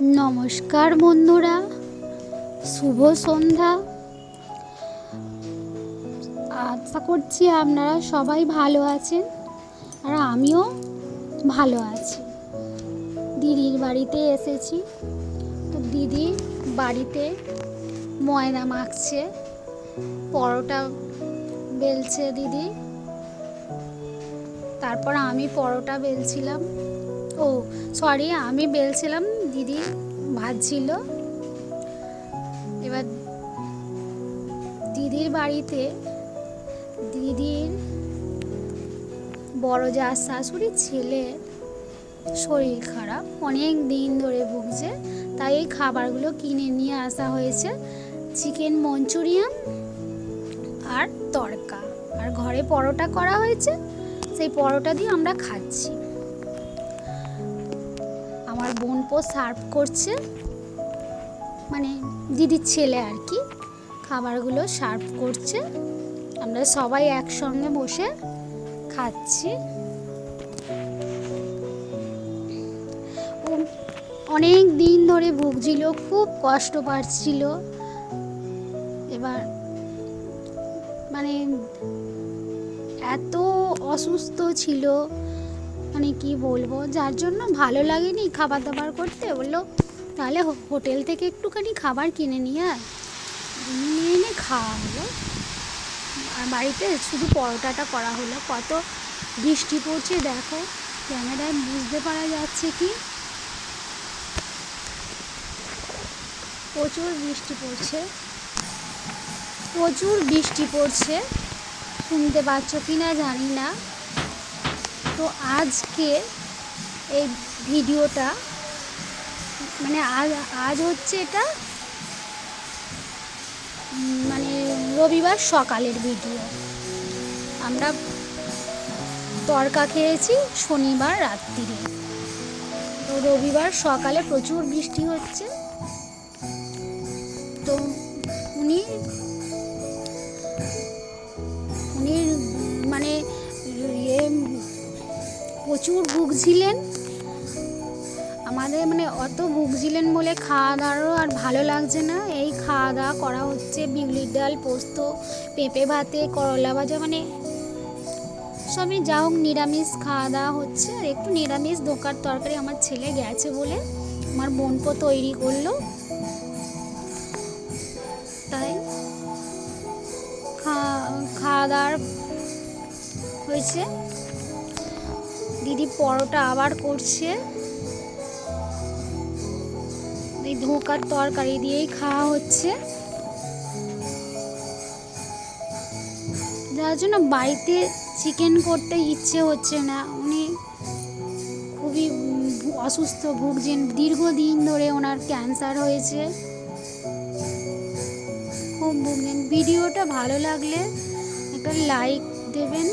নমস্কার বন্ধুরা, শুভ সন্ধ্যা। আশা করছি আপনারা সবাই ভালো আছেন আর আমিও ভালো আছি। দিদির বাড়িতে এসেছি। তো দিদি বাড়িতে ময়দা মাখছে, পরোটা বেলছে দিদি। তারপর আমি পরোটা বেলছিলাম। ও সরি আমি বেলছিলাম দিদি ভাজছিল এবার দিদির বাড়িতে দিদির বড় যা শাশুড়ির ছেলে শরীর খারাপ, অনেক দিন ধরে ভুগছে, তাই এই খাবারগুলো কিনে নিয়ে আসা হয়েছে। চিকেন মঞ্চুরিয়ান আর তড়কা। আর ঘরে পরোটা করা হয়েছে, সেই পরোটা দিয়ে আমরা খাচ্ছি। আমার বোনপো সার্ভ করছে। মানে দিদির ছেলে আর কি, খাবারগুলো সার্ভ করছে। আমরা সবাই একসঙ্গে বসে খাচ্ছি। অনেক দিন ধরে ভুগছিল, খুব কষ্ট পাচ্ছিল। এবার মানে এত অসুস্থ ছিল মানে কি বলব, যার জন্য ভালো লাগেনি খাবার দাবার করতে। বলল, তাহলে হোটেল থেকে একটুখানি খাবার কিনে নিয়ে আয়। নিয়ে এনে খাওয়া হলো আর বাড়িতে শুধু পরোটাটা করা হলো। কত বৃষ্টি পড়ছে দেখো, ক্যামেরায় বুঝতে পারা যাচ্ছে কি? প্রচুর বৃষ্টি পড়ছে। প্রচুর বৃষ্টি পড়ছে। শুনতে পাচ্ছ কি না জানি না। তো আজকে এই ভিডিওটা মানে আজ আজ হচ্ছে এটা মানে রবিবার সকালের ভিডিও। আমরা তরকা খেয়েছি শনিবার রাত্রিরে। তো রবিবার সকালে প্রচুর বৃষ্টি হচ্ছে। তো উনি প্রচুর ভুগছিলেন। আমাদের মানে অত ভুগছিলেন বলে খাওয়া দাওয়ারও আর ভালো লাগছে না। এই খাওয়া দাওয়া করা হচ্ছে, বিউলির ডাল, পোস্ত, পেঁপে ভাতে, করলা ভাজা মানে সবই যা হোক নিরামিষ খাওয়া দাওয়া হচ্ছে। আর একটু নিরামিষ দোকার তরকারি আমার ছেলে গেছে বলে আমার বোনপো তৈরি করল। তাই খাওয়া দাওয়ার হয়েছে। দিদি পরোটা আবার করছে। এই ধোকার তরকারি দিয়েই খাওয়া হচ্ছে। যার জন্য বাড়িতে চিকেন করতে ইচ্ছে হচ্ছে না। উনি খুবই অসুস্থ ভুগছেন। দীর্ঘদিন ধরে ওনার ক্যান্সার হয়েছে। খুব ভুগছেন। ভিডিওটা ভালো লাগলে একটা লাইক দেবেন।